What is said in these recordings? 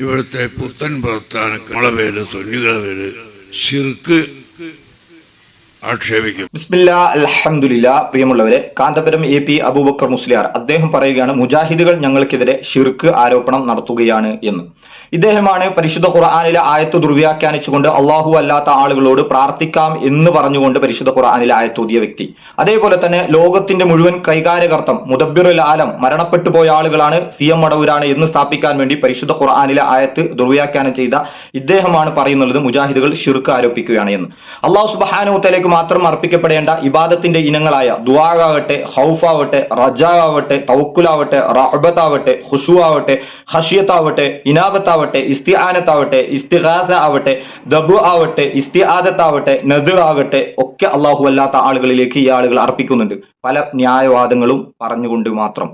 ഇവിടുത്തെ പുത്തൻ പേര് സുന്നികളെ പേര് ശിർക്ക് ആക്ഷേപിക്കും. പ്രിയമുള്ളവരെ കാന്തപുരം എ പി അബൂബക്കർ മുസ്ലിയാർ അദ്ദേഹം പറയുകയാണ് മുജാഹിദുകൾ ഞങ്ങൾക്കെതിരെ ഷിർക്ക് ആരോപണം നടത്തുകയാണ് എന്ന്. ഇദ്ദേഹമാണ് പരിശുദ്ധ ഖുർആാനിലെ ആയത്ത് ദുർവ്യാഖ്യാനിച്ചുകൊണ്ട് അള്ളാഹു അല്ലാത്ത ആളുകളോട് പ്രാർത്ഥിക്കാം എന്ന് പറഞ്ഞുകൊണ്ട് പരിശുദ്ധ ഖുർആാനിലെ ആയത്തൂതിയ വ്യക്തി. അതേപോലെ തന്നെ ലോകത്തിന്റെ മുഴുവൻ കൈകാര്യകർത്തം മുദബിറുൽ ആലം മരണപ്പെട്ടു പോയ ആളുകളാണ് സി എം മടവൂരാണ് എന്ന് സ്ഥാപിക്കാൻ വേണ്ടി പരിശുദ്ധ ഖുർആാനിലെ ആയത്ത് ദുർവ്യാഖ്യാനം ചെയ്ത ഇദ്ദേഹമാണ് പറയുന്നത് മുജാഹിദുകൾ ഷിർക്ക് ആരോപിക്കുകയാണ് എന്ന്. അള്ളാഹു സുബഹാനുത്തലേക്ക് മാത്രം അർപ്പിക്കപ്പെടേണ്ട ഇബാദത്തിന്റെ ഇനങ്ങളായ ദുആാവട്ടെ ഹൗഫാവട്ടെ റജാവട്ടെ തവക്കുലാവട്ടെ റഹബത്താവട്ടെ ഹുഷു ആവട്ടെ ഹഷിയത്താവട്ടെ ഇനാബത്താവട്ടെ ഇസ്തി ആനത്താവട്ടെ ഇസ്തിഹാസ ആവട്ടെ ദബു ആവട്ടെ ഇസ്തിആദത്താവട്ടെ നദർ ആകട്ടെ ഒക്കെ അള്ളാഹു അല്ലാത്ത ആളുകളിലേക്ക് ഈ ആളുകൾ അർപ്പിക്കുന്നുണ്ട്. പല ന്യായവാദങ്ങളും പറഞ്ഞുകൊണ്ട് മാത്രം.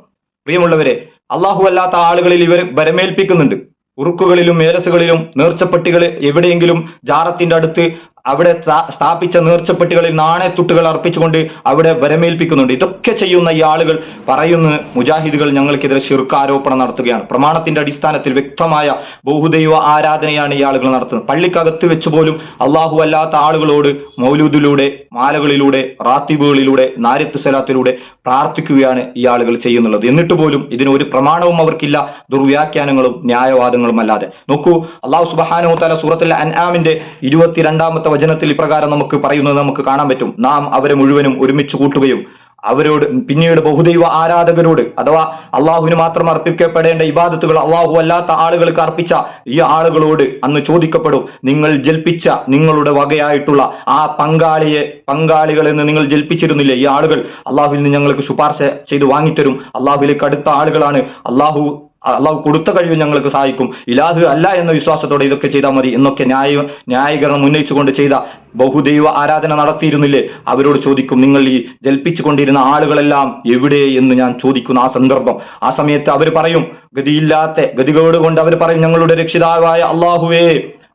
പ്രിയമുള്ളവരെ അള്ളാഹു അല്ലാത്ത ആളുകളിൽ ഇവർ വരമേൽപ്പിക്കുന്നുണ്ട്. ഉറുക്കുകളിലും മേലസുകളിലും നേർച്ചപ്പെട്ടികൾ എവിടെയെങ്കിലും ജാറത്തിന്റെ അടുത്ത് അവിടെ സ്ഥാപിച്ച നേർച്ചപ്പെട്ടികളിൽ നാണയത്തുട്ടുകൾ അർപ്പിച്ചുകൊണ്ട് അവിടെ വരമേൽപ്പിക്കുന്നുണ്ട്. ഇതൊക്കെ ചെയ്യുന്ന ഈ ആളുകൾ പറയുന്ന മുജാഹിദുകൾ ഞങ്ങൾക്കെതിരെ ശിർക്കാരോപണം നടത്തുകയാണ്. പ്രമാണത്തിന്റെ അടിസ്ഥാനത്തിൽ വ്യക്തമായ ബഹുദൈവ ആരാധനയാണ് ഈ ആളുകൾ നടത്തുന്നത്. പള്ളിക്കകത്ത് വെച്ച് പോലും അള്ളാഹു അല്ലാത്ത ആളുകളോട് മൗലൂദിലൂടെ മാലകളിലൂടെ റാത്തിബുകളിലൂടെ നാര്യത്ത് സലാത്തിലൂടെ പ്രാർത്ഥിക്കുകയാണ് ഈ ആളുകൾ ചെയ്യുന്നുള്ളത്. എന്നിട്ട് പോലും ഇതിന് ഒരു പ്രമാണവും അവർക്കില്ല ദുർവ്യാഖ്യാനങ്ങളും ന്യായവാദങ്ങളും അല്ലാതെ നോക്കൂ അള്ളാഹു സുബാനോ തല സൂറത്തിൽ അൻആമിന്റെ ഇരുപത്തിരണ്ടാമത്തെ വചനത്തിൽ ഇപ്രകാരം നമുക്ക് പറയുന്നത് നമുക്ക് കാണാൻ പറ്റും. നാം അവരെ മുഴുവനും ഒരുമിച്ച് കൂട്ടുകയും അവരോട് പിന്നീട് ബഹുദൈവ ആരാധകരോട് അഥവാ അള്ളാഹുവിന് മാത്രം അർപ്പിക്കപ്പെടേണ്ട ഇബാദത്തുകൾ അള്ളാഹു അല്ലാത്ത ആളുകൾക്ക് അർപ്പിച്ച ഈ ആളുകളോട് അന്ന് ചോദിക്കപ്പെടും. നിങ്ങൾ ജൽപ്പിച്ച നിങ്ങളുടെ വകയായിട്ടുള്ള ആ പങ്കാളിയെ പങ്കാളികൾ എന്ന് നിങ്ങൾ ജൽപ്പിച്ചിരുന്നില്ലേ? ഈ ആളുകൾ അള്ളാഹുവിൽ നിന്ന് ഞങ്ങൾക്ക് ശുപാർശ ചെയ്ത് വാങ്ങിത്തരും. അള്ളാഹുവിലേക്ക് അടുത്ത ആളുകളാണ്. അള്ളാഹു അള്ളാഹു കൊടുത്ത കഴിവ് ഞങ്ങൾക്ക് സഹായിക്കും. ഇലാഹ് അല്ല എന്ന വിശ്വാസത്തോടെ ഇതൊക്കെ ചെയ്താൽ മതി എന്നൊക്കെ ന്യായ ന്യായീകരണം ഉന്നയിച്ചുകൊണ്ട് ചെയ്ത ബഹുദൈവ ആരാധന നടത്തിയിരുന്നില്ലേ? അവരോട് ചോദിക്കും നിങ്ങൾ ഈ ജൽപ്പിച്ചു കൊണ്ടിരുന്ന ആളുകളെല്ലാം എവിടെ? എന്ന് ഞാൻ ചോദിക്കുന്ന ആ സന്ദർഭം. ആ സമയത്ത് അവർ പറയും ഗതിയില്ലാത്ത ഗതികേട് കൊണ്ട് അവർ പറയും ഞങ്ങളുടെ രക്ഷിതാവായ അള്ളാഹുവേ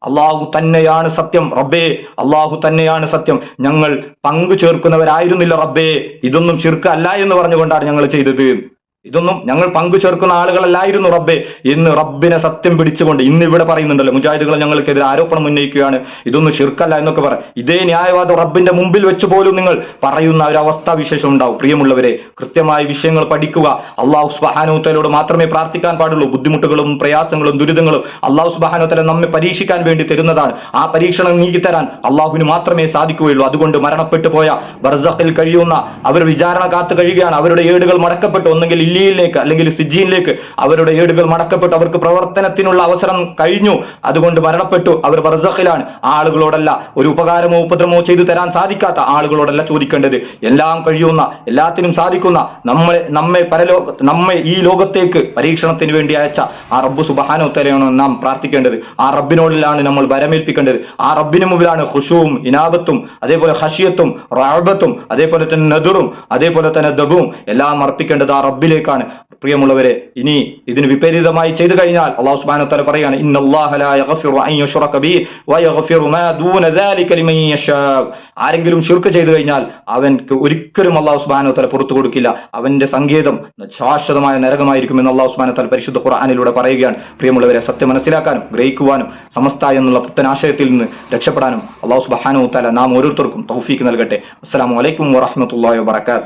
അള്ളാഹു തന്നെയാണ് സത്യം റബ്ബേ അള്ളാഹു തന്നെയാണ് സത്യം. ഞങ്ങൾ പങ്കു ചേർക്കുന്നവരായിരുന്നില്ല റബ്ബേ. ഇതൊന്നും ശിർക്ക് അല്ല എന്ന് പറഞ്ഞുകൊണ്ടാണ് ഞങ്ങൾ ചെയ്തത്. ഇതൊന്നും ഞങ്ങൾ പങ്കു ചേർക്കുന്ന ആളുകളല്ലായിരുന്നു റബ്ബെ. ഇന്ന് റബ്ബിനെ സത്യം പിടിച്ചുകൊണ്ട് ഇന്ന് ഇവിടെ പറയുന്നുണ്ടല്ലോ മുജാഹിദുകൾ ഞങ്ങൾക്കെതിരെ ആരോപണം ഉന്നയിക്കുകയാണ്. ഇതൊന്നും ഷിർക്കല്ല എന്നൊക്കെ പറ. ഇതേ ന്യായവാദം റബ്ബിന്റെ മുമ്പിൽ വെച്ച് പോലും നിങ്ങൾ പറയുന്ന ഒരു അവസ്ഥാ വിശേഷം ഉണ്ടാവും. പ്രിയമുള്ളവരെ കൃത്യമായ വിഷയങ്ങൾ പഠിക്കുക. അള്ളാഹു സുബാനോത്തലോട് മാത്രമേ പ്രാർത്ഥിക്കാൻ പാടുള്ളൂ. ബുദ്ധിമുട്ടുകളും പ്രയാസങ്ങളും ദുരിതങ്ങളും അള്ളാഹു സുബാനുത്തല നമ്മെ പരീക്ഷിക്കാൻ വേണ്ടി തരുന്നതാണ്. ആ പരീക്ഷണം നീക്കിത്തരാൻ അള്ളാഹുവിന് മാത്രമേ സാധിക്കുകയുള്ളൂ. അതുകൊണ്ട് മരണപ്പെട്ടു പോയ ബർസഖിൽ കഴിയുന്ന അവർ വിചാരണ കാത്തു കഴിയുകയാണ്. അവരുടെ ഏടുകൾ മടക്കപ്പെട്ടു ഒന്നെങ്കിൽ ഇല്ലിയിലേക്ക് അല്ലെങ്കിൽ സിജിയിലേക്ക് അവരുടെ ഏടുകൾ മടക്കപ്പെട്ടു. അവർക്ക് പ്രവർത്തനത്തിനുള്ള അവസരം കഴിഞ്ഞു. അതുകൊണ്ട് മരണപ്പെട്ടു. അവർ ബർസഖിലാണ്. ആളുകളോടല്ല ഒരു ഉപകാരമോ ഉപദ്രവമോ ചെയ്തു തരാൻ സാധിക്കാത്ത ആളുകളോടല്ല ചോദിക്കേണ്ടത്. എല്ലാം കഴിയുന്ന എല്ലാത്തിനും സാധിക്കുന്ന നമ്മളെ നമ്മെ പരലോ നമ്മെ ഈ ലോകത്തേക്ക് പരീക്ഷണത്തിന് വേണ്ടി അയച്ച ആ റബ്ബ് സുബഹാനോത്തരയാണ് നാം പ്രാർത്ഥിക്കേണ്ടത്. ആ റബ്ബിനോടിലാണ് നമ്മൾ വരമേൽപ്പിക്കേണ്ടത്. ആ റബ്ബിന് മുമ്പിലാണ് ഖുഷുവും ഇനാബത്തും അതേപോലെ ഹഷിയത്തും റാബത്തും അതേപോലെ തന്നെ നദുറും അതേപോലെ തന്നെ ദബും എല്ലാം അർപ്പിക്കേണ്ടത് ആ റബ്ബിലേക്കാണ് പ്രിയമുള്ളവരെ ഇനി ഇതിന് വിപരീതമായി ചെയ്തു കഴിഞ്ഞാൽ അള്ളാഹു തആല പറയാണ് ആരെങ്കിലും ശുർക്ക് ചെയ്തു കഴിഞ്ഞാൽ അവൻക്ക് ഒരിക്കലും അള്ളാഹു തആല പുറത്തു കൊടുക്കില്ല. അവന്റെ സങ്കേതം ശാശ്വതമായ നരകമായിരിക്കും എന്ന് അള്ളാഹു തആല പരിശുദ്ധ ഖുർആാനിലൂടെ പറയുകയാണ്. പ്രിയമുള്ളവരെ സത്യം മനസ്സിലാക്കാനും ഗ്രഹിക്കുവാനും സമസ്ത എന്നുള്ള പുത്തൻ ആശയത്തിൽ നിന്ന് രക്ഷപ്പെടാനും അള്ളാഹു സുബ്ഹാനഹു തല നാം ഓരോരുത്തർക്കും തൗഫീക്ക് നൽകട്ടെ. അസ്സാം വലൈക്കും വാഹമത്തല്ലാ വബറകാതുഹു